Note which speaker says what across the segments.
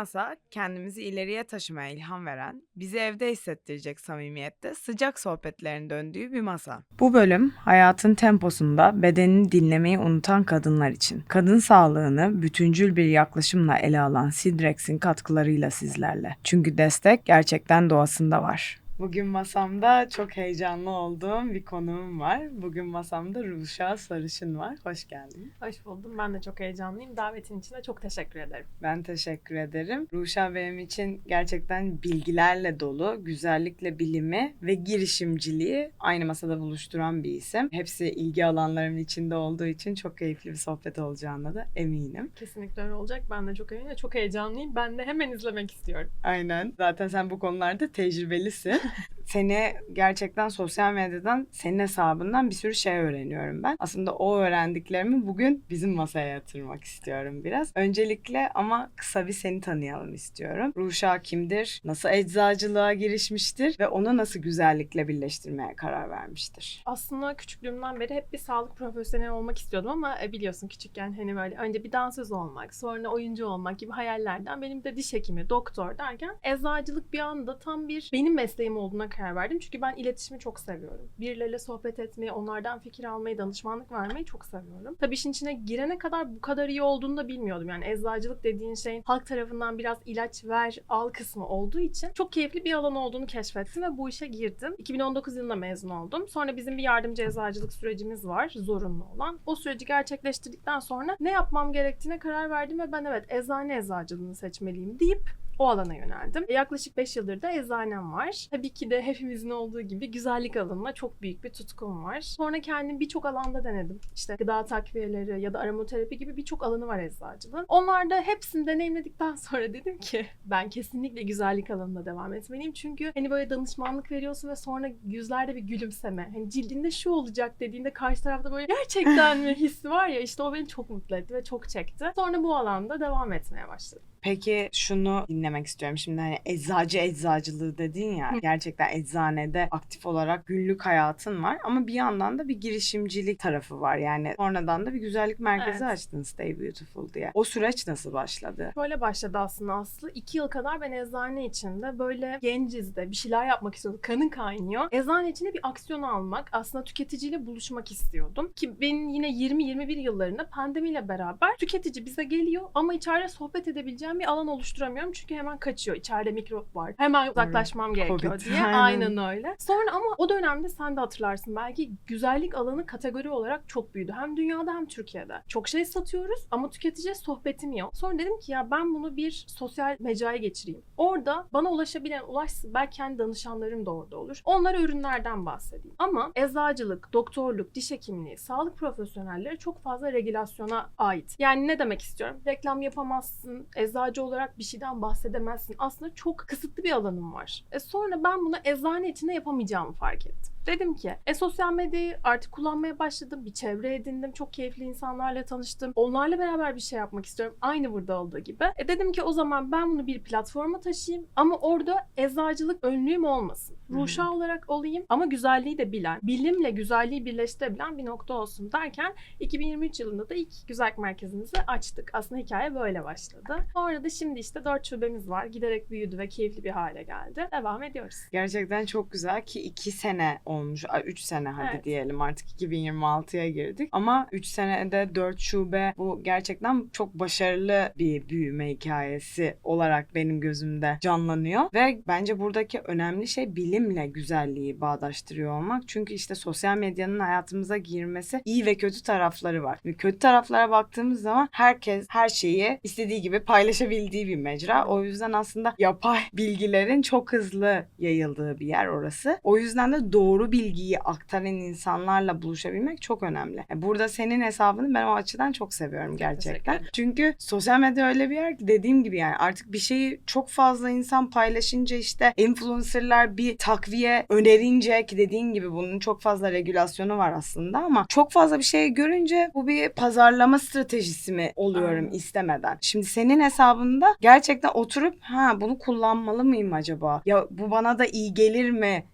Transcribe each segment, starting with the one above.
Speaker 1: masa kendimizi ileriye taşımaya ilham veren, bizi evde hissettirecek samimiyette sıcak sohbetlerin döndüğü bir masa. Bu bölüm hayatın temposunda bedenini dinlemeyi unutan kadınlar için. Kadın sağlığını bütüncül bir yaklaşımla ele alan Sidrex'in katkılarıyla sizlerle. Çünkü destek gerçekten doğasında var. Bugün masamda çok heyecanlı olduğum bir konuğum var. Bugün masamda Ruşa Sarışın var. Hoş geldin.
Speaker 2: Hoş buldum. Ben de çok heyecanlıyım. Davetin için de çok teşekkür ederim.
Speaker 1: Ben teşekkür ederim. Ruşa benim için gerçekten bilgilerle dolu, güzellikle bilimi ve girişimciliği aynı masada buluşturan bir isim. Hepsi ilgi alanlarımın içinde olduğu için çok keyifli bir sohbet olacağına da eminim.
Speaker 2: Kesinlikle öyle olacak. Ben de çok eminim çok heyecanlıyım. Ben de hemen izlemek istiyorum.
Speaker 1: Aynen. Zaten sen bu konularda tecrübelisin. Seni gerçekten sosyal medyadan, senin hesabından bir sürü şey öğreniyorum ben. Aslında o öğrendiklerimi bugün bizim masaya yatırmak istiyorum biraz. Öncelikle ama kısa bir seni tanıyalım istiyorum. Ruşa kimdir? Nasıl eczacılığa girişmiştir? Ve onu nasıl güzellikle birleştirmeye karar vermiştir?
Speaker 2: Aslında küçüklüğümden beri hep bir sağlık profesyoneli olmak istiyordum ama e, biliyorsun küçükken hani böyle önce bir dansöz olmak, sonra oyuncu olmak gibi hayallerden benim de diş hekimi, doktor derken eczacılık bir anda tam bir benim mesleğim olduğuna karar verdim. Çünkü ben iletişimi çok seviyorum. Birileriyle sohbet etmeyi, onlardan fikir almayı, danışmanlık vermeyi çok seviyorum. Tabii işin içine girene kadar bu kadar iyi olduğunu da bilmiyordum. Yani eczacılık dediğin şeyin halk tarafından biraz ilaç ver, al kısmı olduğu için çok keyifli bir alan olduğunu keşfettim ve bu işe girdim. 2019 yılında mezun oldum. Sonra bizim bir yardımcı eczacılık sürecimiz var, zorunlu olan. O süreci gerçekleştirdikten sonra ne yapmam gerektiğine karar verdim ve ben evet eczane eczacılığını seçmeliyim deyip o alana yöneldim. Yaklaşık 5 yıldır da eczanem var. Tabii ki de hepimizin olduğu gibi güzellik alanına çok büyük bir tutkum var. Sonra kendim birçok alanda denedim. İşte gıda takviyeleri ya da aromaterapi gibi birçok alanı var eczacılığın. Onlarda hepsini deneyimledikten sonra dedim ki ben kesinlikle güzellik alanına devam etmeliyim. Çünkü hani böyle danışmanlık veriyorsun ve sonra yüzlerde bir gülümseme. Hani cildinde şu olacak dediğinde karşı tarafta böyle gerçekten mi hissi var ya işte o beni çok mutlu etti ve çok çekti. Sonra bu alanda devam etmeye başladım.
Speaker 1: Peki şunu dinlemek istiyorum. Şimdi hani eczacı eczacılığı dedin ya. Gerçekten eczanede aktif olarak günlük hayatın var. Ama bir yandan da bir girişimcilik tarafı var. Yani sonradan da bir güzellik merkezi
Speaker 2: Evet.
Speaker 1: açtın Stay Beautiful diye. O süreç nasıl başladı?
Speaker 2: Böyle başladı aslında Aslı. İki yıl kadar ben eczane içinde böyle genciz de bir şeyler yapmak istiyordum. Kanın kaynıyor. Eczane içinde bir aksiyon almak, aslında tüketiciyle buluşmak istiyordum. Ki benim yine 20-21 yıllarında pandemiyle beraber tüketici bize geliyor ama içeride sohbet edebileceğim bir alan oluşturamıyorum. Çünkü hemen kaçıyor. İçeride mikrop var. Hemen uzaklaşmam gerekiyor
Speaker 1: Covid,
Speaker 2: diye.
Speaker 1: aynen.
Speaker 2: Aynen öyle. Sonra ama o dönemde sen de hatırlarsın belki güzellik alanı kategori olarak çok büyüdü. Hem dünyada hem Türkiye'de. Çok şey satıyoruz ama tüketiciye sohbetim yok. Sonra dedim ki ya ben bunu bir sosyal mecraya geçireyim. Orada bana ulaşabilen, ulaşsın belki kendi danışanlarım da orada olur. Onlara ürünlerden bahsedeyim. Ama eczacılık, doktorluk, diş hekimliği, sağlık profesyonelleri çok fazla regülasyona ait. Yani ne demek istiyorum? Reklam yapamazsın, eczacı olarak bir şeyden bahsedemezsin. Aslında çok kısıtlı bir alanım var. E sonra ben bunu eczane içinde yapamayacağımı fark ettim. Dedim ki e sosyal medyayı artık kullanmaya başladım. Bir çevre edindim. Çok keyifli insanlarla tanıştım. Onlarla beraber bir şey yapmak istiyorum. Aynı burada olduğu gibi. E dedim ki o zaman ben bunu bir platforma taşıyayım. Ama orada eczacılık önlüğüm olmasın. Ruşa olarak olayım ama güzelliği de bilen, bilimle güzelliği birleştirebilen bir nokta olsun derken 2023 yılında da ilk güzellik merkezimizi açtık. Aslında hikaye böyle başladı. Sonra da şimdi işte 4 şubemiz var. Giderek büyüdü ve keyifli bir hale geldi. Devam ediyoruz.
Speaker 1: Gerçekten çok güzel ki iki sene olmuş. Ay, Üç sene hadi
Speaker 2: Evet.
Speaker 1: diyelim artık 2026'ya girdik. Ama üç senede dört şube bu gerçekten çok başarılı bir büyüme hikayesi olarak benim gözümde canlanıyor. Ve bence buradaki önemli şey bilimle güzelliği bağdaştırıyor olmak. Çünkü işte sosyal medyanın hayatımıza girmesi iyi ve kötü tarafları var. Ve kötü taraflara baktığımız zaman herkes her şeyi istediği gibi paylaşabildiği bir mecra. O yüzden aslında yapay bilgilerin çok hızlı yayıldığı bir yer orası. O yüzden de doğru bilgiyi aktaran insanlarla buluşabilmek çok önemli. Yani Burada senin hesabını ben o açıdan çok seviyorum gerçekten. Çünkü sosyal medya öyle bir yer ki dediğim gibi yani artık bir şeyi çok fazla insan paylaşınca işte influencerlar bir takviye önerince ki dediğin gibi bunun çok fazla regülasyonu var aslında ama çok fazla bir şey görünce bu bir pazarlama stratejisi mi oluyorum
Speaker 2: Aynen.
Speaker 1: istemeden. Şimdi senin hesabında gerçekten oturup ha bunu kullanmalı mıyım acaba? Ya bu bana da iyi gelir mi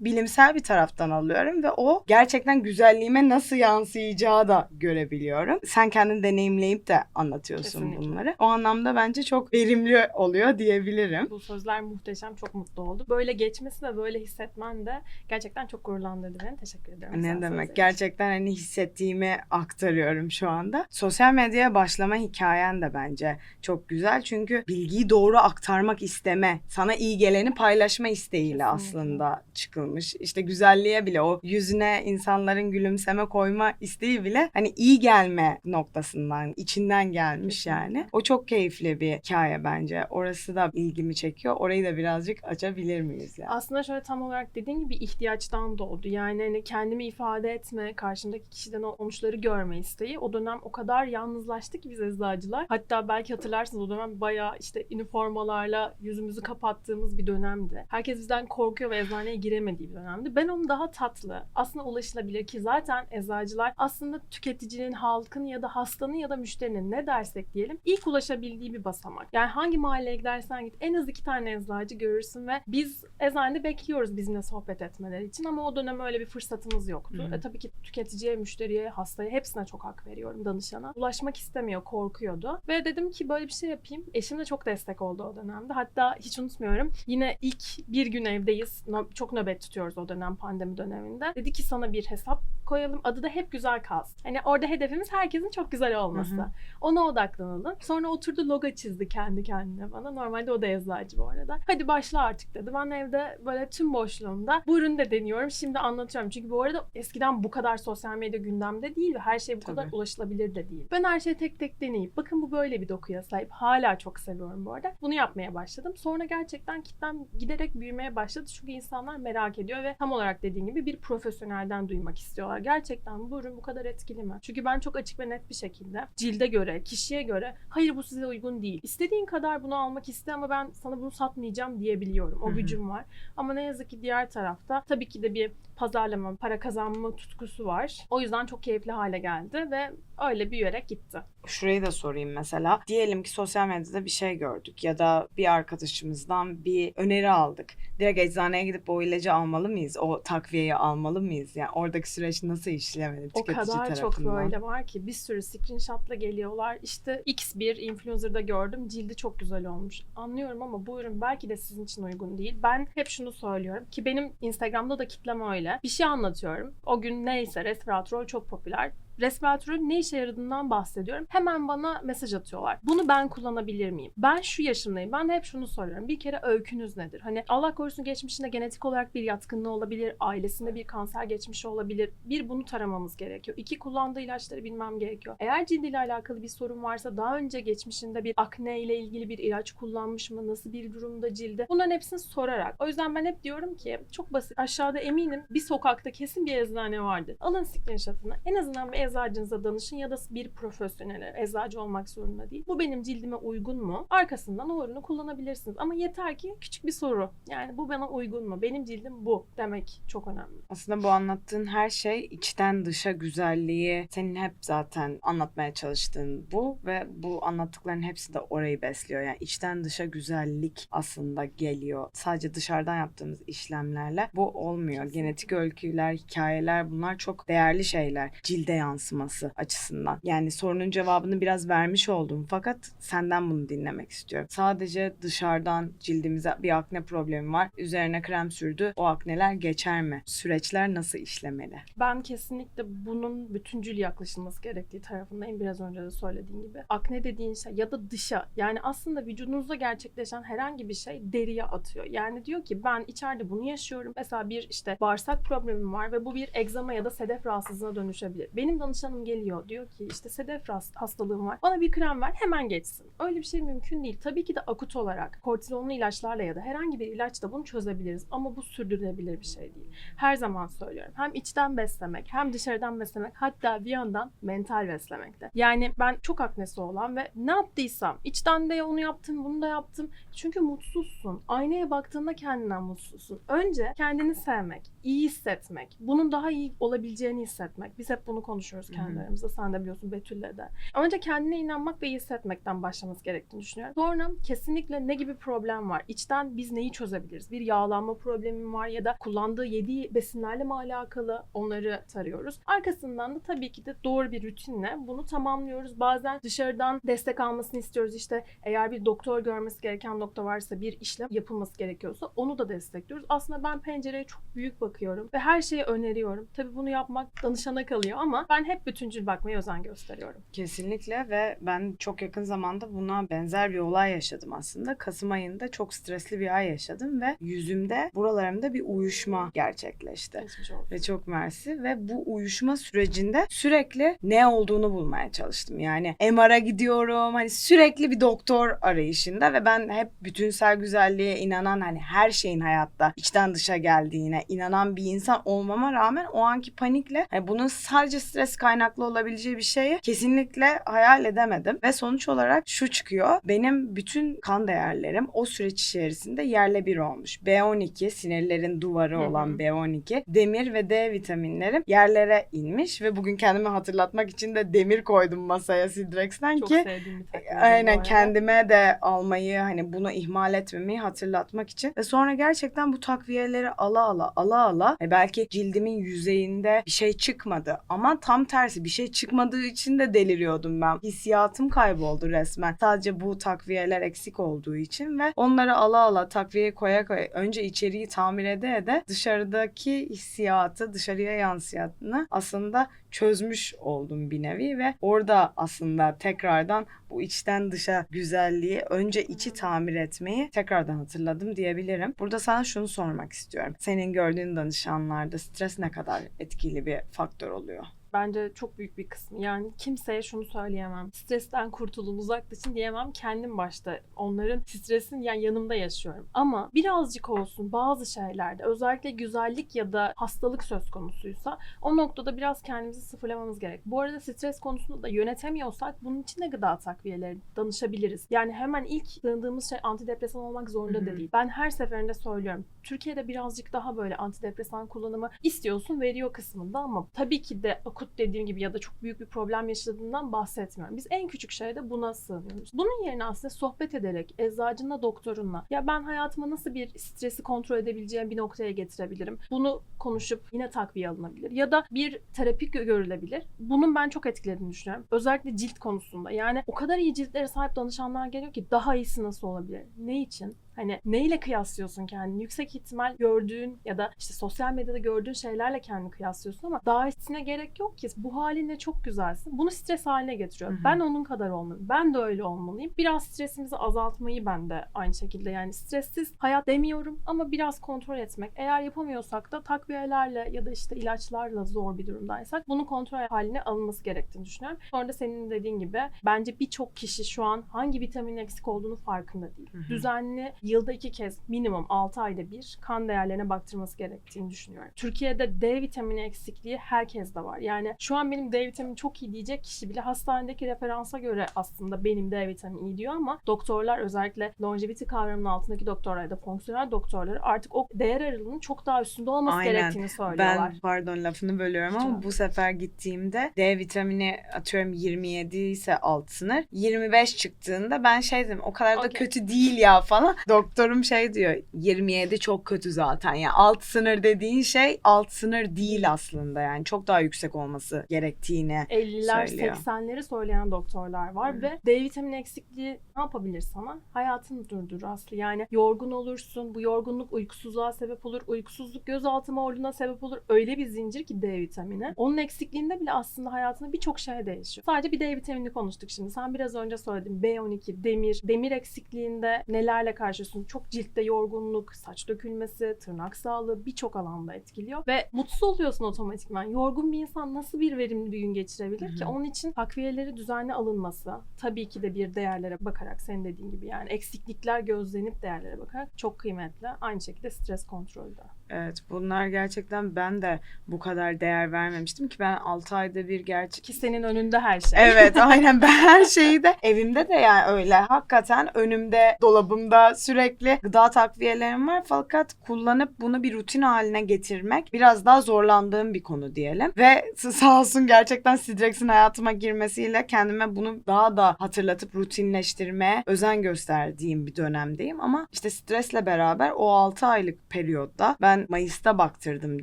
Speaker 1: bilimsel bir taraftan alıyorum ve o gerçekten güzelliğime nasıl yansıyacağı da görebiliyorum. Sen kendin deneyimleyip de anlatıyorsun
Speaker 2: Kesinlikle.
Speaker 1: bunları. O anlamda bence çok verimli oluyor diyebilirim.
Speaker 2: Bu sözler muhteşem. Çok mutlu oldum. Böyle geçmesi ve böyle hissetmen de gerçekten çok gururlandırdı beni. Teşekkür ederim.
Speaker 1: Ne demek? Gerçekten hani hissettiğimi aktarıyorum şu anda. Sosyal medyaya başlama hikayen de bence çok güzel. Çünkü bilgiyi doğru aktarmak isteme, sana iyi geleni paylaşma isteğiyle
Speaker 2: Kesinlikle.
Speaker 1: aslında çıkılmış. İşte güzelliğe bile o yüzüne insanların gülümseme koyma isteği bile hani iyi gelme noktasından, içinden gelmiş yani. O çok keyifli bir hikaye bence. Orası da ilgimi çekiyor. Orayı da birazcık açabilir miyiz yani?
Speaker 2: Aslında şöyle tam olarak dediğin gibi ihtiyaçtan doğdu. Yani hani kendimi ifade etme, karşımdaki kişiden o sonuçları görme isteği. O dönem o kadar yalnızlaştık ki biz eczacılar. Hatta belki hatırlarsınız o dönem bayağı işte üniformalarla yüzümüzü kapattığımız bir dönemdi. Herkes bizden korkuyor ve eczaneye giremediği bir dönemdi. Ben onu daha tatlı, aslında ulaşılabilir ki zaten eczacılar aslında tüketicinin, halkın ya da hastanın ya da müşterinin ne dersek diyelim ilk ulaşabildiği bir basamak. Yani hangi mahalleye gidersen git en az iki tane eczacı görürsün ve biz eczanede bekliyoruz bizimle sohbet etmeleri için ama o dönem öyle bir fırsatımız yoktu.
Speaker 1: Hı hı.
Speaker 2: E, tabii ki tüketiciye, müşteriye, hastaya hepsine çok hak veriyorum danışana. Ulaşmak istemiyor, korkuyordu. Ve dedim ki böyle bir şey yapayım. Eşim de çok destek oldu o dönemde. Hatta hiç unutmuyorum. Yine ilk bir gün evdeyiz. Çok nöbet tutuyoruz o dönem pandemi döneminde. Dedi ki sana bir hesap koyalım. Adı da hep güzel kalsın. Hani orada hedefimiz herkesin çok güzel olması.
Speaker 1: Hı hı.
Speaker 2: Ona odaklanalım. Sonra oturdu logo çizdi kendi kendine bana. Normalde o da eczacı bu arada. Hadi başla artık dedi. Ben evde böyle tüm boşluğumda bu ürünü de deniyorum. Şimdi anlatıyorum. Çünkü bu arada eskiden bu kadar sosyal medya gündemde değil ve her şey bu kadar
Speaker 1: Tabii.
Speaker 2: ulaşılabilir de değil. Ben her şeyi tek tek deneyip bakın bu böyle bir dokuya sahip. Hala çok seviyorum bu arada. Bunu yapmaya başladım. Sonra gerçekten kitlem giderek büyümeye başladı. Çünkü insanlar merak ediyor ve tam olarak dediğim gibi bir profesyonelden duymak istiyorlar. Gerçekten bu ürün bu kadar etkili mi? Çünkü ben çok açık ve net bir şekilde cilde göre, kişiye göre hayır bu size uygun değil. İstediğin kadar bunu almak iste ama ben sana bunu satmayacağım diyebiliyorum. O gücüm var. Ama ne yazık ki diğer tarafta tabii ki de bir pazarlama, para kazanma tutkusu var. O yüzden çok keyifli hale geldi ve öyle büyüyerek gitti.
Speaker 1: Şurayı da sorayım mesela. Diyelim ki sosyal medyada bir şey gördük ya da bir arkadaşımızdan bir öneri aldık. Direkt eczaneye gidip o ilacı almalı mıyız? O takviyeyi almalı mıyız? Yani oradaki süreç nasıl işlemeli
Speaker 2: O kadar çok
Speaker 1: tarafından?
Speaker 2: böyle var ki bir sürü screenshotla geliyorlar. İşte X bir influencer'da gördüm. Cildi çok güzel olmuş. Anlıyorum ama bu ürün belki de sizin için uygun değil. Ben hep şunu söylüyorum ki benim Instagram'da da kitlem öyle. Bir şey anlatıyorum. O gün neyse resveratrol çok popüler. Resveratrolün ne işe yaradığından bahsediyorum. Hemen bana mesaj atıyorlar. Bunu ben kullanabilir miyim? Ben şu yaşımdayım. Ben de hep şunu soruyorum. Bir kere öykünüz nedir? Hani Allah korusun geçmişinde genetik olarak bir yatkınlığı olabilir. Ailesinde bir kanser geçmişi olabilir. Bir bunu taramamız gerekiyor. İki kullandığı ilaçları bilmem gerekiyor. Eğer cildiyle alakalı bir sorun varsa daha önce geçmişinde bir akne ile ilgili bir ilaç kullanmış mı? Nasıl bir durumda cildi? Bunların hepsini sorarak. O yüzden ben hep diyorum ki çok basit. Aşağıda eminim bir sokakta kesin bir eczane vardır. Alın screenshot'ını. En azından bir eczacınıza danışın ya da bir profesyonele. Eczacı olmak zorunda değil. Bu benim cildime uygun mu? Arkasından o ürünü kullanabilirsiniz. Ama yeter ki küçük bir soru. Yani bu bana uygun mu? Benim cildim bu demek çok önemli.
Speaker 1: Aslında bu anlattığın her şey içten dışa güzelliği senin hep zaten anlatmaya çalıştığın bu ve bu anlattıkların hepsi de orayı besliyor. Yani içten dışa güzellik aslında geliyor. Sadece dışarıdan yaptığımız işlemlerle bu olmuyor. Genetik öyküler, hikayeler bunlar çok değerli şeyler. Cilde yansıması açısından. Yani sorunun cevabını biraz vermiş oldum fakat senden bunu dinlemek istiyorum. Sadece dışarıdan cildimize bir akne problemi var. Üzerine krem sürdü. O akneler geçer mi? Süreçler nasıl işlemeli?
Speaker 2: Ben kesinlikle bunun bütüncül yaklaşılması gerektiği tarafındayım. Biraz önce de söylediğim gibi. Akne dediğin şey ya da dışa yani aslında vücudunuzda gerçekleşen herhangi bir şey deriye atıyor. Yani diyor ki ben içeride bunu yaşıyorum. Mesela bir işte bağırsak problemim var ve bu bir egzama ya da sedef rahatsızlığına dönüşebilir. Benim danışanım geliyor diyor ki işte sedef hastalığım var. Bana bir krem ver hemen geçsin. Öyle bir şey mümkün değil. Tabii ki de akut olarak kortizonlu ilaçlarla ya da herhangi bir ilaçla bunu çözebiliriz. Ama bu sürdürülebilir bir şey değil. Her zaman söylüyorum. Hem içten beslemek hem dışarıdan beslemek hatta bir yandan mental beslemek de. Yani ben çok aknesi olan ve ne yaptıysam içten de onu yaptım bunu da yaptım. Çünkü mutsuzsun. Aynaya baktığında kendinden mutsuzsun. Önce kendini sevmek, iyi hissetmek. Bunun daha iyi olabileceğini hissetmek. Biz hep bunu konuşuyoruz
Speaker 1: Hı hı.
Speaker 2: kendi aramızda. Sen de biliyorsun Betül'le de. Önce kendine inanmak ve iyi hissetmekten başlaması gerektiğini düşünüyorum. Sonra kesinlikle ne gibi problem var? İçten biz neyi çözebiliriz? Bir yağlanma problemi mi var ya da kullandığı yediği besinlerle mi alakalı? Onları tarıyoruz. Arkasından da tabii ki de doğru bir rutinle bunu tamamlıyoruz. Bazen dışarıdan destek almasını istiyoruz. İşte eğer bir doktor görmesi gereken nokta varsa bir işlem yapılması gerekiyorsa onu da destekliyoruz. Aslında ben pencereye çok büyük bakıyorum ve her şeyi öneriyorum. Tabii bunu yapmak danışana kalıyor ama ben hep bütüncül bakmaya özen gösteriyorum.
Speaker 1: Kesinlikle ve ben çok yakın zamanda buna benzer bir olay yaşadım aslında. Kasım ayında çok stresli bir ay yaşadım ve yüzümde buralarımda bir uyuşma gerçekleşti. Ve çok mersi ve bu uyuşma sürecinde sürekli ne olduğunu bulmaya çalıştım. Yani MR'a gidiyorum hani sürekli bir doktor arayışında ve ben hep bütünsel güzelliğe inanan hani her şeyin hayatta içten dışa geldiğine inanan bir insan olmama rağmen o anki panikle hani bunun sadece stres kaynaklı olabileceği bir şeyi kesinlikle hayal edemedim ve sonuç olarak şu çıkıyor. Benim bütün kan değerlerim o süreç içerisinde yerle bir olmuş. B12 sinirlerin duvarı olan B12, demir ve D vitaminlerim yerlere inmiş ve bugün kendime hatırlatmak için de demir koydum masaya Sidrex'ten
Speaker 2: Çok
Speaker 1: ki
Speaker 2: sevdiğim bir takviye. bu
Speaker 1: Aynen kendime de almayı hani bunu ihmal etmemeyi hatırlatmak için ve sonra gerçekten bu takviyeleri ala ala ala ala e, belki cildimin yüzeyinde bir şey çıkmadı ama tam tersi bir şey çıkmadığı için de deliriyordum ben. Hissiyatım kayboldu resmen. Sadece bu takviyeler eksik olduğu için ve onları ala ala takviye koya koya önce içeriği tamir ede ede dışarıdaki hissiyatı dışarıya yansıyanı aslında çözmüş oldum bir nevi ve orada aslında tekrardan bu içten dışa güzelliği önce içi tamir etmeyi tekrardan hatırladım diyebilirim. Burada sana şunu sormak istiyorum. Senin gördüğün danışanlarda stres ne kadar etkili bir faktör oluyor?
Speaker 2: Bence çok büyük bir kısmı. Yani kimseye şunu söyleyemem. Stresten kurtulun, uzaklaşın diyemem. Kendim başta onların stresin yani yanımda yaşıyorum. Ama birazcık olsun bazı şeylerde özellikle güzellik ya da hastalık söz konusuysa o noktada biraz kendimizi sıfırlamamız gerek. Bu arada stres konusunu da yönetemiyorsak bunun için de gıda takviyeleri danışabiliriz. Yani hemen ilk sığındığımız şey antidepresan olmak zorunda da değil. Ben her seferinde söylüyorum. Türkiye'de birazcık daha böyle antidepresan kullanımı istiyorsun veriyor kısmında ama tabii ki de akut dediğim gibi ya da çok büyük bir problem yaşadığından bahsetmiyorum. Biz en küçük şeyde buna sığınıyoruz. Bunun yerine aslında sohbet ederek eczacınla doktorunla ya ben hayatıma nasıl bir stresi kontrol edebileceğim bir noktaya getirebilirim. Bunu konuşup yine takviye alınabilir. Ya da bir terapi gö- görülebilir. Bunun ben çok etkilediğini düşünüyorum. Özellikle cilt konusunda. Yani o kadar iyi ciltlere sahip danışanlar geliyor ki daha iyisi nasıl olabilir? Ne için? Hani neyle kıyaslıyorsun kendini? Yüksek ihtimal gördüğün ya da işte sosyal medyada gördüğün şeylerle kendini kıyaslıyorsun ama daha iyisine gerek yok ki. Bu halinle çok güzelsin. Bunu stres haline getiriyor. Ben onun kadar olmalıyım. Ben de öyle olmalıyım. Biraz stresimizi azaltmayı ben de aynı şekilde yani stressiz hayat demiyorum ama biraz kontrol etmek. Eğer yapamıyorsak da takviyelerle ya da işte ilaçlarla zor bir durumdaysak bunu kontrol haline alınması gerektiğini düşünüyorum. Sonra da senin dediğin gibi bence birçok kişi şu an hangi vitamin eksik olduğunu farkında değil.
Speaker 1: Hı hı.
Speaker 2: Düzenli yılda iki kez minimum 6 ayda bir kan değerlerine baktırması gerektiğini düşünüyorum. Türkiye'de D vitamini eksikliği herkeste var. Yani şu an benim D vitamini çok iyi diyecek kişi bile hastanedeki referansa göre aslında benim D vitamini iyi diyor ama doktorlar özellikle longevity kavramının altındaki doktorlar ya da fonksiyonel doktorları artık o değer aralığının çok daha üstünde olması
Speaker 1: Aynen.
Speaker 2: gerektiğini söylüyorlar.
Speaker 1: Ben pardon lafını bölüyorum ama bu sefer gittiğimde D vitamini atıyorum 27 ise alt sınır. 25 çıktığında ben şey dedim o kadar da
Speaker 2: Okey.
Speaker 1: kötü değil ya falan. Doktorum şey diyor 27 çok kötü zaten ya. Alt sınır dediğin şey alt sınır değil aslında yani. Çok daha yüksek olması gerektiğini
Speaker 2: 50'ler,
Speaker 1: söylüyor.
Speaker 2: 80'leri söyleyen doktorlar var
Speaker 1: Hı.
Speaker 2: ve D vitamini eksikliği ne yapabilir sana? Hayatını durdurur Aslı. Yani yorgun olursun, bu yorgunluk uykusuzluğa sebep olur, uykusuzluk gözaltı morluğuna sebep olur. Öyle bir zincir ki D vitamini. Onun eksikliğinde bile aslında hayatında birçok şey değişiyor. Sadece bir D vitamini konuştuk şimdi. Sen biraz önce söyledin B12, demir. Demir eksikliğinde nelerle karşılaşıyorsun? Çok ciltte yorgunluk, saç dökülmesi, tırnak sağlığı birçok alanda etkiliyor. Ve mutsuz oluyorsun otomatikman. Yorgun bir insan nasıl bir verimli bir gün geçirebilir
Speaker 1: Hı
Speaker 2: ki? Onun için takviyeleri düzenli alınması, tabii ki de bir değerlere bakarak senin dediğin gibi yani eksiklikler gözlenip değerlere bakarak çok kıymetli. Aynı şekilde stres kontrolü de.
Speaker 1: Evet bunlar gerçekten ben de bu kadar değer vermemiştim ki ben 6 ayda bir gerçek
Speaker 2: Ki senin önünde her şey.
Speaker 1: Evet aynen ben her şeyi de evimde de yani öyle. Hakikaten önümde dolabımda sürekli gıda takviyelerim var. Fakat kullanıp bunu bir rutin haline getirmek biraz daha zorlandığım bir konu diyelim. Ve sağ olsun gerçekten Sidrex'in hayatıma girmesiyle kendime bunu daha da hatırlatıp rutinleştirmeye özen gösterdiğim bir dönemdeyim. Ama işte stresle beraber o 6 aylık periyotta ben Mayıs'ta baktırdım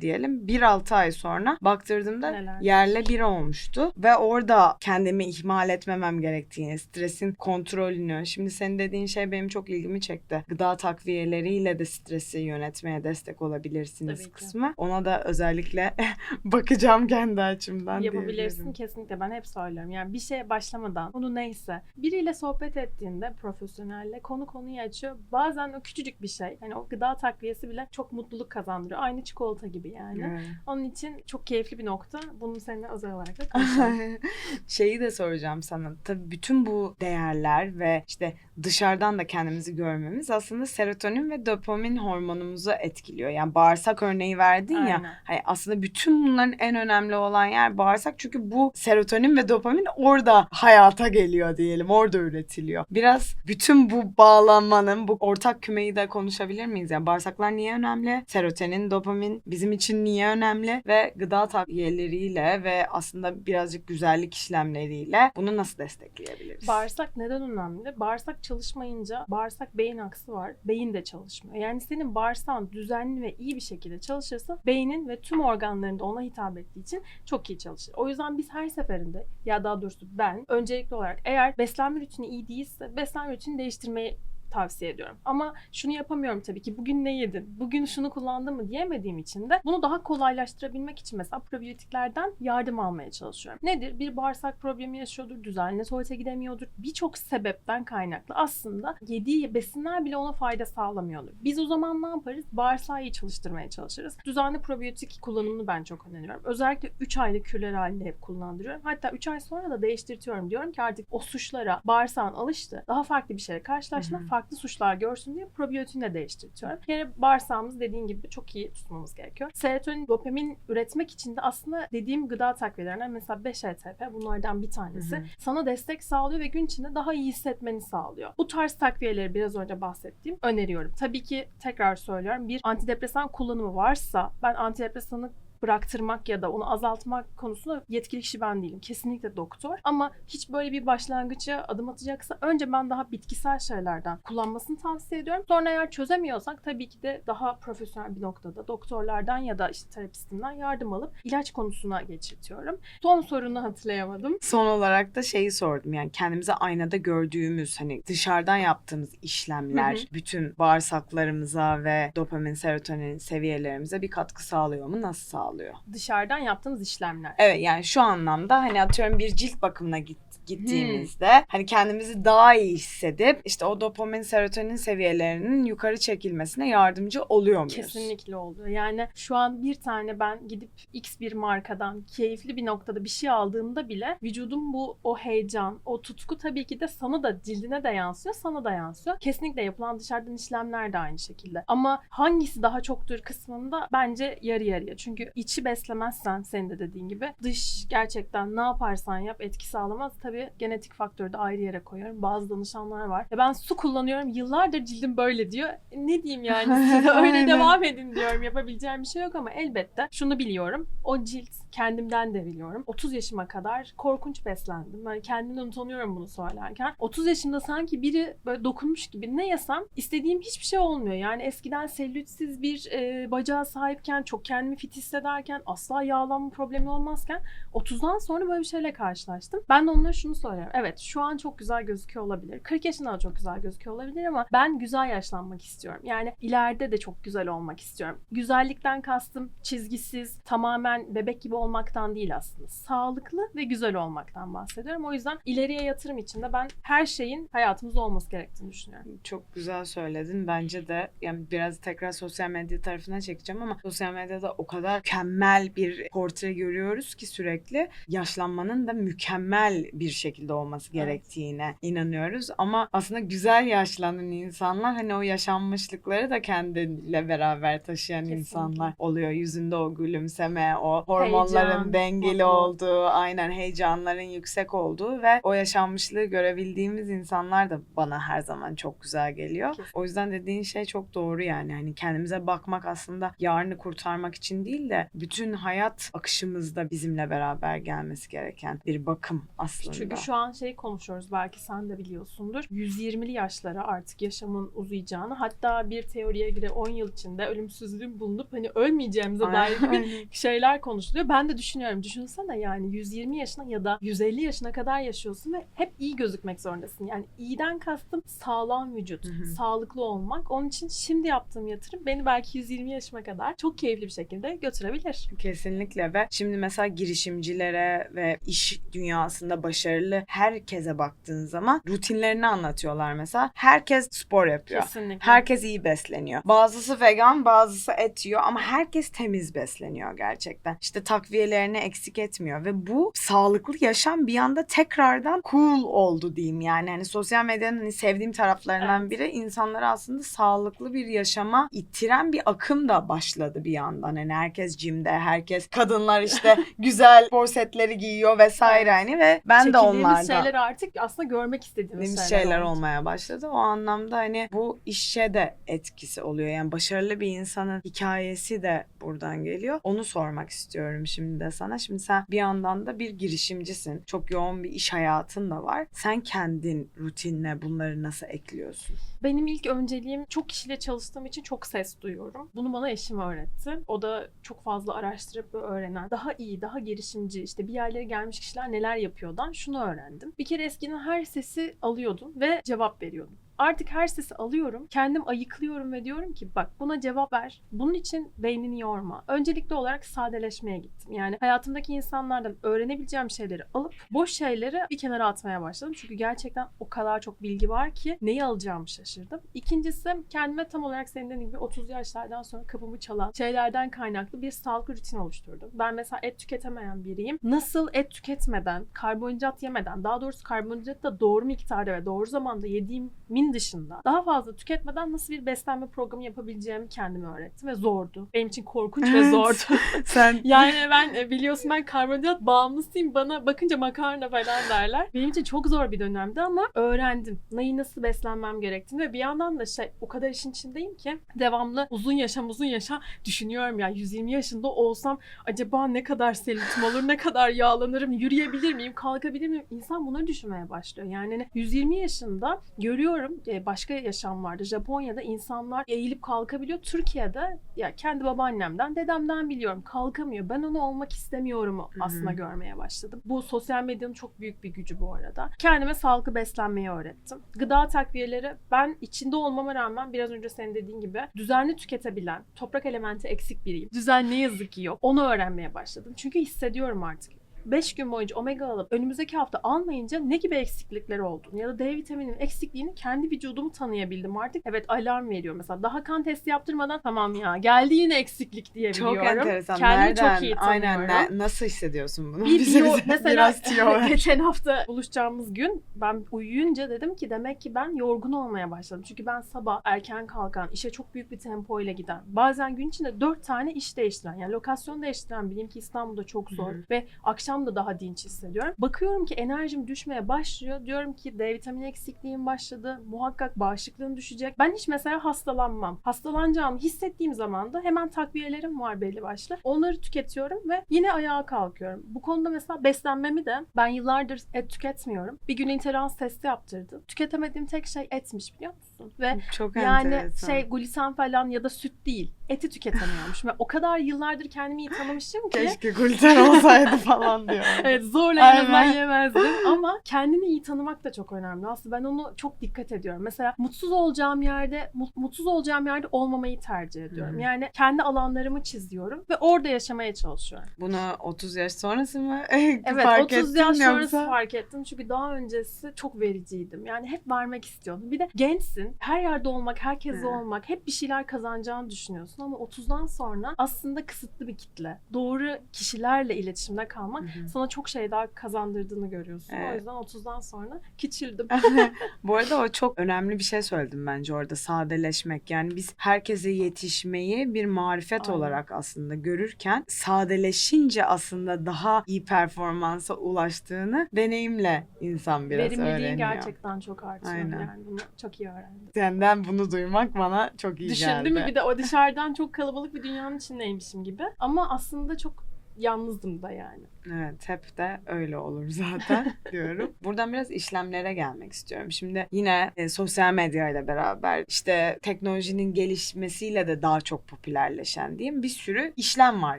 Speaker 1: diyelim bir 6 ay sonra baktırdığımda
Speaker 2: Neler?
Speaker 1: yerle bir olmuştu ve orada kendimi ihmal etmemem gerektiğini, stresin kontrolünü. Şimdi senin dediğin şey benim çok ilgimi çekti. Gıda takviyeleriyle de stresi yönetmeye destek olabilirsiniz
Speaker 2: Tabii ki.
Speaker 1: kısmı. Ona da özellikle bakacağım kendi açımdan
Speaker 2: Yapabilirsin kesinlikle ben hep söylüyorum. Yani bir şeye başlamadan konu neyse biriyle sohbet ettiğinde profesyonelle konu konuyu açıyor. Bazen o küçücük bir şey hani o gıda takviyesi bile çok mutluluk kazandırıyor. Aynı çikolata gibi yani.
Speaker 1: Evet.
Speaker 2: Onun için çok keyifli bir nokta. Bunu seninle özel olarak da.
Speaker 1: Şeyi de soracağım sana. Tabii bütün bu değerler ve işte dışarıdan da kendimizi görmemiz aslında serotonin ve dopamin hormonumuzu etkiliyor. Yani bağırsak örneği verdin ya.
Speaker 2: Aynen.
Speaker 1: Hani aslında bütün bunların en önemli olan yer bağırsak çünkü bu serotonin ve dopamin orada hayata geliyor diyelim. Orada üretiliyor. Biraz bütün bu bağlanmanın, bu ortak kümeyi de konuşabilir miyiz? Yani bağırsaklar niye önemli? Serotonin, dopamin bizim için niye önemli? Ve gıda takviyeleriyle ve aslında birazcık güzellik işlemleriyle bunu nasıl destekleyebiliriz?
Speaker 2: Bağırsak neden önemli? Bağırsak çalışmayınca bağırsak beyin aksı var. Beyin de çalışmıyor. Yani senin bağırsağın düzenli ve iyi bir şekilde çalışırsa beynin ve tüm organlarında ona hitap ettiği için çok iyi çalışır. O yüzden biz her seferinde ya daha doğrusu ben öncelikli olarak eğer beslenme rutini iyi değilse beslenme rutinini değiştirmeyi tavsiye ediyorum. Ama şunu yapamıyorum tabii ki. Bugün ne yedin? Bugün şunu kullandın mı diyemediğim için de bunu daha kolaylaştırabilmek için mesela probiyotiklerden yardım almaya çalışıyorum. Nedir? Bir bağırsak problemi yaşıyordur, düzenli tuvalete gidemiyordur. Birçok sebepten kaynaklı aslında yediği besinler bile ona fayda sağlamıyordur. Biz o zaman ne yaparız? Bağırsağı iyi çalıştırmaya çalışırız. Düzenli probiyotik kullanımını ben çok öneriyorum. Özellikle 3 aylık kürler halinde hep kullandırıyorum. Hatta 3 ay sonra da değiştirtiyorum. Diyorum ki artık o suçlara bağırsağın alıştı. Daha farklı bir şeyle karşılaştığında
Speaker 1: hı.
Speaker 2: Farklı suçlar görsün diye probiyotiğini de değiştirtiyorum. Yani bağırsağımız dediğin gibi çok iyi tutmamız gerekiyor. Serotonin, dopamin üretmek için de aslında dediğim gıda takviyelerinden mesela 5-HTP bunlardan bir tanesi.
Speaker 1: Hı hı.
Speaker 2: Sana destek sağlıyor ve gün içinde daha iyi hissetmeni sağlıyor. Bu tarz takviyeleri biraz önce bahsettiğim öneriyorum. Tabii ki tekrar söylüyorum bir antidepresan kullanımı varsa ben antidepresanı bıraktırmak ya da onu azaltmak konusunda yetkili kişi ben değilim. Kesinlikle doktor. Ama hiç böyle bir başlangıça adım atacaksa önce ben daha bitkisel şeylerden kullanmasını tavsiye ediyorum. Sonra eğer çözemiyorsak tabii ki de daha profesyonel bir noktada doktorlardan ya da işte terapistimden yardım alıp ilaç konusuna geçirtiyorum. Son sorunu hatırlayamadım.
Speaker 1: Son olarak da şeyi sordum yani kendimizi aynada gördüğümüz hani dışarıdan yaptığımız işlemler
Speaker 2: Hı hı.
Speaker 1: bütün bağırsaklarımıza ve dopamin, serotonin seviyelerimize bir katkı sağlıyor mu? Nasıl sağlıyor?
Speaker 2: Dışarıdan yaptığımız işlemler.
Speaker 1: Evet yani şu anlamda hani atıyorum bir cilt bakımına git, gittiğimizde
Speaker 2: Hmm.
Speaker 1: hani kendimizi daha iyi hissedip işte o dopamin, serotonin seviyelerinin yukarı çekilmesine yardımcı oluyor muyuz?
Speaker 2: Kesinlikle oluyor. Yani şu an bir tane ben gidip X bir markadan keyifli bir noktada bir şey aldığımda bile vücudum bu o heyecan, o tutku tabii ki de sana da cildine de yansıyor, sana da yansıyor. Kesinlikle yapılan dışarıdan işlemler de aynı şekilde. Ama hangisi daha çoktur kısmında bence yarı yarıya. Çünkü içi beslemezsen senin de dediğin gibi dış gerçekten ne yaparsan yap etki sağlamaz. Tabii genetik faktörü de ayrı yere koyuyorum. Bazı danışanlar var. Ya ben su kullanıyorum yıllardır cildim böyle diyor. E, Ne diyeyim yani size öyle devam edin diyorum. Yapabileceğim bir şey yok ama elbette şunu biliyorum. O cilt kendimden de biliyorum. 30 yaşıma kadar korkunç beslendim. Ben kendimden utanıyorum bunu söylerken. 30 yaşında sanki biri böyle dokunmuş gibi ne yesem istediğim hiçbir şey olmuyor. Yani eskiden selülitsiz bir e, bacağa sahipken çok kendimi fit hissederken asla yağlanma problemi olmazken 30'dan sonra böyle bir şeyle karşılaştım. Ben de onlara şunu söylüyorum. Evet şu an çok güzel gözüküyor olabilir. 40 yaşında da çok güzel gözüküyor olabilir ama ben güzel yaşlanmak istiyorum. Yani ileride de çok güzel olmak istiyorum. Güzellikten kastım çizgisiz, tamamen bebek gibi olmaktan değil aslında. Sağlıklı ve güzel olmaktan bahsediyorum. O yüzden ileriye yatırım için de ben her şeyin hayatımızda olması gerektiğini düşünüyorum.
Speaker 1: Çok güzel söyledin. Bence de yani biraz tekrar sosyal medya tarafına çekeceğim ama sosyal medyada o kadar mükemmel bir portre görüyoruz ki sürekli yaşlanmanın da mükemmel bir şekilde olması
Speaker 2: Evet.
Speaker 1: gerektiğine inanıyoruz. Ama aslında güzel yaşlanan insanlar hani o yaşanmışlıkları da kendiyle beraber taşıyan
Speaker 2: Kesinlikle.
Speaker 1: insanlar oluyor. Yüzünde o gülümseme, o hormonların
Speaker 2: Heyecan,
Speaker 1: dengeli olduğu, aynen heyecanların yüksek olduğu ve o yaşanmışlığı görebildiğimiz insanlar da bana her zaman çok güzel geliyor.
Speaker 2: Kesinlikle.
Speaker 1: O yüzden dediğin şey çok doğru yani. Hani kendimize bakmak aslında yarını kurtarmak için değil de bütün hayat akışımızda bizimle beraber gelmesi gereken bir bakım aslında.
Speaker 2: Çünkü şu an şey konuşuyoruz belki sen de biliyorsundur. 120'li yaşlara artık yaşamın uzayacağını hatta bir teoriye göre 10 yıl içinde ölümsüzlüğün bulunup hani ölmeyeceğimize dair gibi şeyler konuşuluyor. Ben de düşünüyorum. Düşünsene yani 120 yaşına ya da 150 yaşına kadar yaşıyorsun ve hep iyi gözükmek zorundasın. Yani iyiden kastım sağlam vücut,
Speaker 1: Hı hı.
Speaker 2: sağlıklı olmak. Onun için şimdi yaptığım yatırım beni belki 120 yaşıma kadar çok keyifli bir şekilde götürebilir.
Speaker 1: Kesinlikle ve şimdi mesela girişimcilere ve iş dünyasında başarılı herkese baktığın zaman rutinlerini anlatıyorlar mesela. Herkes spor yapıyor.
Speaker 2: Kesinlikle.
Speaker 1: Herkes iyi besleniyor. Bazısı vegan, bazısı et yiyor ama herkes temiz besleniyor gerçekten. İşte takviyelerini eksik etmiyor ve bu sağlıklı yaşam bir anda tekrardan cool oldu diyeyim yani. Hani sosyal medyanın hani sevdiğim taraflarından
Speaker 2: Evet.
Speaker 1: biri insanları aslında sağlıklı bir yaşama ittiren bir akım da başladı bir yandan. Hani herkes jimde, herkes kadınlar işte güzel spor setleri giyiyor vesaire
Speaker 2: Evet.
Speaker 1: hani ve ben de
Speaker 2: Çekindiğimiz
Speaker 1: onlardan
Speaker 2: şeyler artık aslında görmek istediğimiz şeyler,
Speaker 1: şeyler
Speaker 2: oldu.
Speaker 1: olmaya başladı. O anlamda hani bu işe de etkisi oluyor. Yani başarılı bir insanın hikayesi de buradan geliyor. Onu sormak istiyorum şimdi de sana. Şimdi sen bir yandan da bir girişimcisin. Çok yoğun bir iş hayatın da var. Sen kendin rutinine bunları nasıl ekliyorsun?
Speaker 2: Benim ilk önceliğim çok kişiyle çalıştığım için çok ses duyuyorum. Bunu bana eşim öğretti. O da çok fazla araştırıp öğrenen, daha iyi, daha girişimci, işte bir yerlere gelmiş kişiler neler yapıyordan şunu öğrendim. Bir kere eskiden her sesi alıyordum ve cevap veriyordum. Artık her sesi alıyorum, kendim ayıklıyorum ve diyorum ki bak buna cevap ver. Bunun için beynini yorma. Öncelikli olarak sadeleşmeye gittim. Yani hayatımdaki insanlardan öğrenebileceğim şeyleri alıp boş şeyleri bir kenara atmaya başladım. Çünkü gerçekten o kadar çok bilgi var ki neyi alacağımı şaşırdım. İkincisi kendime tam olarak senin dediğin gibi 30 yaşlardan sonra kapımı çalan şeylerden kaynaklı bir sağlık rutin oluşturdum. Ben mesela et tüketemeyen biriyim. Nasıl et tüketmeden, karbonhidrat yemeden, daha doğrusu karbonhidratı da doğru miktarda ve doğru zamanda yediğimin dışında daha fazla tüketmeden nasıl bir beslenme programı yapabileceğimi kendime öğrettim ve zordu. Benim için korkunç ve
Speaker 1: Evet.
Speaker 2: zordu.
Speaker 1: Sen
Speaker 2: Yani ben e, biliyorsun ben karbonhidrat bağımlısıyım. Bana bakınca makarna falan derler. Benim için çok zor bir dönemdi ama öğrendim. Neyi nasıl beslenmem gerektiğini ve bir yandan da şey o kadar işin içindeyim ki devamlı uzun yaşam uzun yaşa düşünüyorum ya 120 yaşında olsam acaba ne kadar selülitim olur, ne kadar yağlanırım, yürüyebilir miyim, kalkabilir miyim? İnsan bunları düşünmeye başlıyor. Yani hani 120 yaşında görüyorum e, başka yaşamlarda Japonya'da insanlar eğilip kalkabiliyor. Türkiye'de ya kendi babaannemden, dedemden biliyorum kalkamıyor. Ben onu olmak istemiyorum aslında görmeye başladım. Bu sosyal medyanın çok büyük bir gücü bu arada. Kendime sağlıklı beslenmeyi öğrettim. Gıda takviyeleri ben içinde olmama rağmen biraz önce senin dediğin gibi düzenli tüketebilen, toprak elementi eksik biriyim. Düzen ne yazık ki yok. Onu öğrenmeye başladım. Çünkü hissediyorum artık. 5 gün boyunca omega alıp önümüzdeki hafta almayınca ne gibi eksiklikler olduğunu ya da D vitaminin eksikliğini kendi vücudumu tanıyabildim artık. Evet alarm veriyor mesela. Daha kan testi yaptırmadan tamam ya geldi yine eksiklik diyebiliyorum.
Speaker 1: çok enteresan.
Speaker 2: Kendimi
Speaker 1: Nereden?
Speaker 2: çok iyi
Speaker 1: Aynen.
Speaker 2: tanıyorum.
Speaker 1: ne- nasıl hissediyorsun bunu?
Speaker 2: Bir
Speaker 1: Bize- bize
Speaker 2: mesela
Speaker 1: biraz ver.
Speaker 2: geçen hafta buluşacağımız gün ben uyuyunca dedim ki demek ki ben yorgun olmaya başladım. Çünkü ben sabah erken kalkan, işe çok büyük bir tempo ile giden, bazen gün içinde dört tane iş değiştiren, yani lokasyon değiştiren bileyim ki İstanbul'da çok zor
Speaker 1: Hı hı.
Speaker 2: ve akşam da daha dinç hissediyorum. Bakıyorum ki enerjim düşmeye başlıyor. Diyorum ki D vitamini eksikliğim başladı. Muhakkak bağışıklığım düşecek. Ben hiç mesela hastalanmam. Hastalanacağımı hissettiğim zaman da hemen takviyelerim var belli başlı. Onları tüketiyorum ve yine ayağa kalkıyorum. Bu konuda mesela beslenmemi de ben yıllardır et tüketmiyorum. Bir gün intolerans testi yaptırdım. Tüketemediğim tek şey etmiş biliyor musun? Ve
Speaker 1: Çok
Speaker 2: yani
Speaker 1: enteresan.
Speaker 2: şey gluten falan ya da süt değil. Eti tüketemiyormuş. Ve o kadar yıllardır kendimi iyi tanımışım ki
Speaker 1: Keşke gluten olsaydı falan falan diyor.
Speaker 2: Evet zorla en azından yemezdim ama kendini iyi tanımak da çok önemli. Aslında ben onu çok dikkat ediyorum. Mesela mutsuz olacağım yerde mut- mutsuz olacağım yerde olmamayı tercih ediyorum.
Speaker 1: Hı.
Speaker 2: Yani kendi alanlarımı çiziyorum ve orada yaşamaya çalışıyorum.
Speaker 1: Bunu 30 yaş sonrası mı
Speaker 2: Evet
Speaker 1: fark
Speaker 2: 30
Speaker 1: ettin
Speaker 2: yaş sonrası
Speaker 1: yoksa?
Speaker 2: fark ettim. Çünkü daha öncesi çok vericiydim. Yani hep vermek istiyordum. Bir de gençsin. Her yerde olmak, herkese
Speaker 1: Hı.
Speaker 2: olmak, hep bir şeyler kazanacağını düşünüyorsun ama 30'dan sonra aslında kısıtlı bir kitle. Doğru kişilerle iletişimde kalmak
Speaker 1: Hı
Speaker 2: sana çok şey daha kazandırdığını görüyorsun. O
Speaker 1: Evet.
Speaker 2: yüzden 30'dan sonra küçüldüm.
Speaker 1: Bu arada o çok önemli bir şey söyledim bence orada sadeleşmek. Yani biz herkese yetişmeyi bir marifet
Speaker 2: Aynen.
Speaker 1: olarak aslında görürken sadeleşince aslında daha iyi performansa ulaştığını deneyimle insan biraz
Speaker 2: Verimliliğin
Speaker 1: öğreniyor.
Speaker 2: gerçekten çok artıyor.
Speaker 1: Aynen.
Speaker 2: Yani bunu çok iyi öğrendim.
Speaker 1: Senden bunu duymak bana çok iyi
Speaker 2: Düşündüm
Speaker 1: geldi.
Speaker 2: mü bir de o dışarıdan çok kalabalık bir dünyanın içindeymişim gibi. Ama aslında çok yalnızdım da yani.
Speaker 1: Evet hep de öyle olur zaten diyorum. Buradan biraz işlemlere gelmek istiyorum. Şimdi yine e, sosyal medya ile beraber işte teknolojinin gelişmesiyle de daha çok popülerleşen diyeyim bir sürü işlem var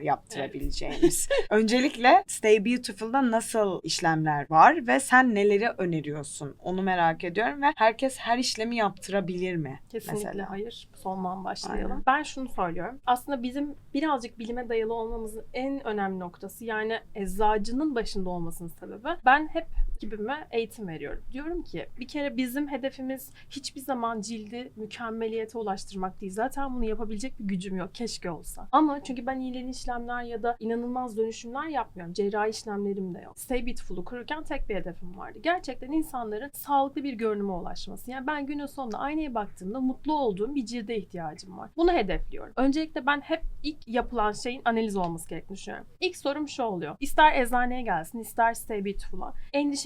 Speaker 1: yaptırabileceğimiz. Öncelikle Stay Beautiful'da nasıl işlemler var ve sen neleri öneriyorsun? Onu merak ediyorum ve herkes her işlemi yaptırabilir mi?
Speaker 2: Kesinlikle
Speaker 1: Mesela.
Speaker 2: hayır. Sondan başlayalım.
Speaker 1: Aynen.
Speaker 2: Ben şunu söylüyorum. Aslında bizim birazcık bilime dayalı olmamızın en önemli noktası yani eczacının başında olmasının sebebi. Ben hep ekibime eğitim veriyorum. Diyorum ki bir kere bizim hedefimiz hiçbir zaman cildi mükemmeliyete ulaştırmak değil. Zaten bunu yapabilecek bir gücüm yok. Keşke olsa. Ama çünkü ben iğneli işlemler ya da inanılmaz dönüşümler yapmıyorum. Cerrahi işlemlerim de yok. Stay Beautiful'u kururken tek bir hedefim vardı. Gerçekten insanların sağlıklı bir görünüme ulaşması. Yani ben günün sonunda aynaya baktığımda mutlu olduğum bir cilde ihtiyacım var. Bunu hedefliyorum. Öncelikle ben hep ilk yapılan şeyin analiz olması gerektiğini düşünüyorum. İlk sorum şu oluyor. İster eczaneye gelsin, ister Stay Beautiful'a.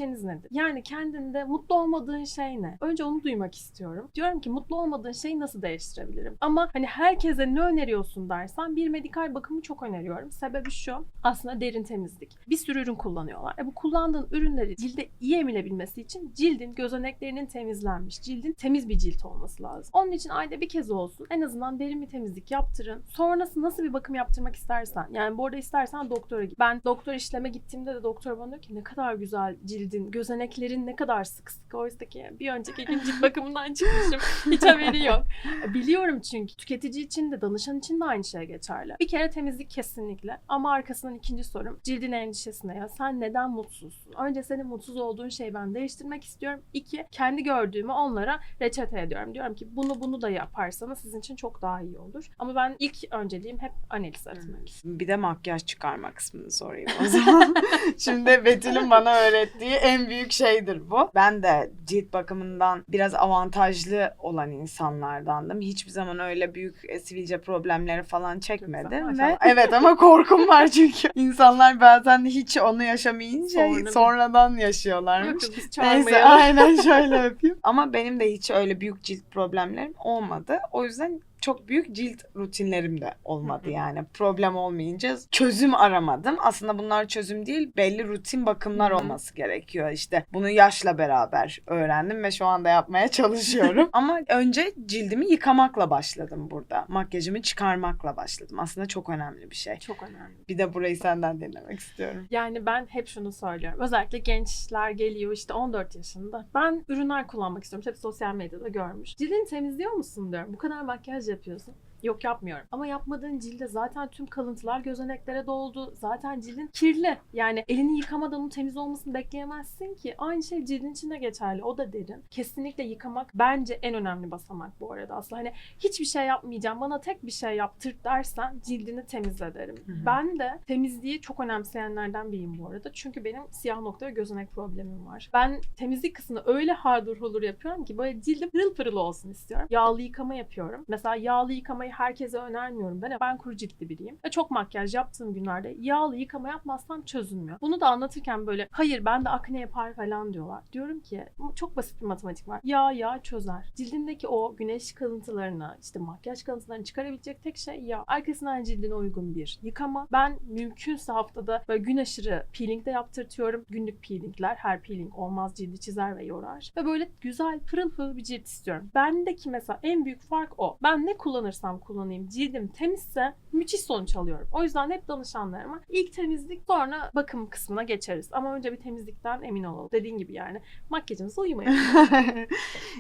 Speaker 2: Endişeniz nedir? Yani kendinde mutlu olmadığın şey ne? Önce onu duymak istiyorum. Diyorum ki mutlu olmadığın şeyi nasıl değiştirebilirim? Ama hani herkese ne öneriyorsun dersen bir medikal bakımı çok öneriyorum. Sebebi şu. Aslında derin temizlik. Bir sürü ürün kullanıyorlar. E bu kullandığın ürünleri cilde iyi emilebilmesi için cildin gözeneklerinin temizlenmiş, cildin temiz bir cilt olması lazım. Onun için ayda bir kez olsun en azından derin bir temizlik yaptırın. Sonrası nasıl bir bakım yaptırmak istersen. Yani bu arada istersen doktora git. Ben doktor işleme gittiğimde de doktor bana diyor ki ne kadar güzel cildin, gözeneklerin ne kadar sık sık. Oysa ki bir önceki gün cilt bakımından çıkmışım. Hiç haberi yok. Biliyorum çünkü tüketici için de danışan için de aynı şey geçerli. Bir kere temizlik kesinlikle ama arkasından ikinci sorum cildin endişesine ya sen neden mutsuzsun? Önce senin mutsuz olduğun şeyi ben değiştirmek istiyorum. İki, kendi gördüğümü onlara reçete ediyorum. Diyorum ki bunu bunu da yaparsanız sizin için çok daha iyi olur. Ama ben ilk önceliğim hep analiz etmek.
Speaker 1: Bir de makyaj çıkarma kısmını sorayım o zaman. Şimdi Betül'ün bana öğrettiği en büyük şeydir bu. Ben de cilt bakımından biraz avantajlı olan insanlardandım. Hiçbir zaman öyle büyük e, sivilce problemleri falan çekmedim ve evet ama korkum var çünkü insanlar bazen hiç onu yaşamayınca
Speaker 2: Sonra-
Speaker 1: sonradan yaşıyorlarmış.
Speaker 2: Yok biz
Speaker 1: Neyse aynen şöyle yapayım. Ama benim de hiç öyle büyük cilt problemlerim olmadı. O yüzden çok büyük cilt rutinlerim de olmadı yani. Problem olmayınca çözüm aramadım. Aslında bunlar çözüm değil, belli rutin bakımlar olması gerekiyor. İşte bunu yaşla beraber öğrendim ve şu anda yapmaya çalışıyorum. Ama önce cildimi yıkamakla başladım burada. Makyajımı çıkarmakla başladım. Aslında çok önemli bir şey.
Speaker 2: Çok önemli.
Speaker 1: Bir de burayı senden dinlemek istiyorum.
Speaker 2: Yani ben hep şunu söylüyorum. Özellikle gençler geliyor işte 14 yaşında. Ben ürünler kullanmak istiyorum. Hep sosyal medyada görmüş. Cildini temizliyor musun diyorum. Bu kadar makyaj yapıyorsun. Yok yapmıyorum. Ama yapmadığın cilde zaten tüm kalıntılar gözeneklere doldu. Zaten cildin kirli. Yani elini yıkamadan onun temiz olmasını bekleyemezsin ki. Aynı şey cildin içinde geçerli. O da derin. Kesinlikle yıkamak bence en önemli basamak bu arada. Aslında hani hiçbir şey yapmayacağım. Bana tek bir şey yaptırt dersen cildini temizle derim.
Speaker 1: Hı hı.
Speaker 2: Ben de temizliği çok önemseyenlerden biriyim bu arada. Çünkü benim siyah nokta ve gözenek problemim var. Ben temizlik kısmını öyle hardur hulur yapıyorum ki böyle cildim pırıl pırıl olsun istiyorum. Yağlı yıkama yapıyorum. Mesela yağlı yıkamayı herkese önermiyorum ben. Ben kuru ciltli biriyim. Ve çok makyaj yaptığım günlerde yağlı yıkama yapmazsam çözülmüyor. Bunu da anlatırken böyle hayır ben de akne yapar falan diyorlar. Diyorum ki çok basit bir matematik var. Yağ yağ çözer. Cildindeki o güneş kalıntılarını işte makyaj kalıntılarını çıkarabilecek tek şey yağ. Arkasından cildine uygun bir yıkama. Ben mümkünse haftada böyle gün aşırı peeling de yaptırtıyorum. Günlük peelingler. Her peeling olmaz cildi çizer ve yorar. Ve böyle güzel pırıl pırıl bir cilt istiyorum. Bendeki mesela en büyük fark o. Ben ne kullanırsam kullanayım cildim temizse müthiş sonuç alıyorum. O yüzden hep danışanlarıma ilk temizlik sonra bakım kısmına geçeriz. Ama önce bir temizlikten emin olalım. Dediğin gibi yani makyajımıza uymayalım.